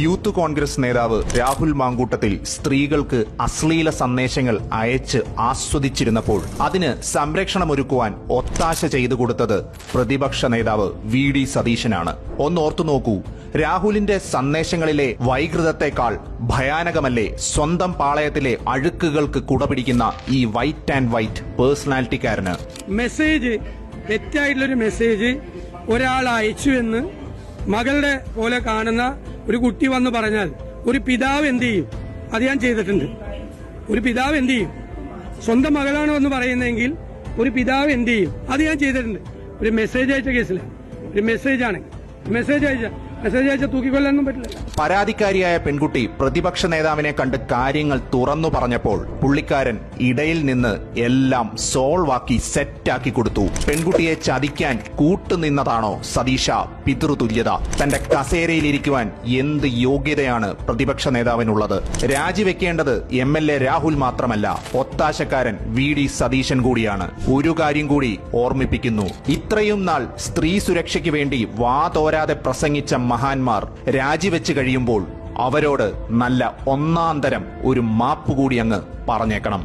Youth Congress നേതാവ് രാഹുൽ മാങ്കൂട്ടത്തിൽ സ്ത്രീകൾക്ക് അശ്ലീല സന്ദേശങ്ങൾ അയച്ച് ആസ്വദിച്ചിരുന്നപ്പോൾ അതിന് സംരക്ഷണമൊരുക്കുവാൻ ഒത്താശ ചെയ്തു കൊടുത്തത് പ്രതിപക്ഷ നേതാവ് വി ഡി സതീശനാണ്. ഒന്നോർത്തു നോക്കൂ രാഹുലിന്റെ സന്ദേശങ്ങളിലെ വൈകൃതത്തെക്കാൾ ഭയാനകമല്ലേ സ്വന്തം പാളയത്തിലെ അഴുക്കുകൾക്ക് കുടപിടിക്കുന്ന ഈ വൈറ്റ് ആൻഡ് വൈറ്റ് പേഴ്സണാലിറ്റിക്കാരന് മെസ്സേജ് തെറ്റായിട്ടുള്ളൊരു മെസ്സേജ് ഒരാൾ അയച്ചു എന്ന് മകളുടെ പോലെ കാണുന്ന ഒരു കുട്ടി വന്ന് പറഞ്ഞാൽ ഒരു പിതാവ് എന്ത് ചെയ്യും? അത് ഞാൻ ചെയ്തിട്ടുണ്ട്. ഒരു പിതാവ് എന്ത് ചെയ്യും? സ്വന്തം മകളാണോ എന്ന് പറയുന്നെങ്കിൽ ഒരു പിതാവ് എന്ത് ചെയ്യും? അത് ഞാൻ ചെയ്തിട്ടുണ്ട്. ഒരു മെസ്സേജ് അയച്ച കേസിലാണ് ഒരു മെസ്സേജ് ആണെങ്കിൽ മെസ്സേജ് അയച്ച പറ്റില്ല. പരാതിക്കാരിയായ പെൺകുട്ടി പ്രതിപക്ഷ നേതാവിനെ കണ്ട് കാര്യങ്ങൾ തുറന്നു പറഞ്ഞപ്പോൾ പുള്ളിക്കാരൻ ഇടയിൽ നിന്ന് എല്ലാം സോൾവ് ആക്കി സെറ്റാക്കി കൊടുത്തു. പെൺകുട്ടിയെ ചതിക്കാൻ കൂട്ടുനിന്നതാണോ സതീഷ പിതൃതുല്യത? തന്റെ കസേരയിലിരിക്കുവാൻ എന്ത് യോഗ്യതയാണ് പ്രതിപക്ഷ നേതാവിനുള്ളത്? രാജിവെക്കേണ്ടത് എം എൽ എ രാഹുൽ മാത്രമല്ല ഒത്താശക്കാരൻ വി ഡി സതീശൻ കൂടിയാണ്. ഒരു കാര്യം കൂടി ഓർമ്മിപ്പിക്കുന്നു. ഇത്രയും നാൾ സ്ത്രീ സുരക്ഷയ്ക്ക് വേണ്ടി വാതോരാതെ പ്രസംഗിച്ച മഹാന്മാർ രാജിവെച്ച് കഴിയുമ്പോൾ അവരോട് നല്ല ഒന്നാന്തരം ഒരു മാപ്പ് കൂടി അങ്ങ് പറഞ്ഞേക്കണം.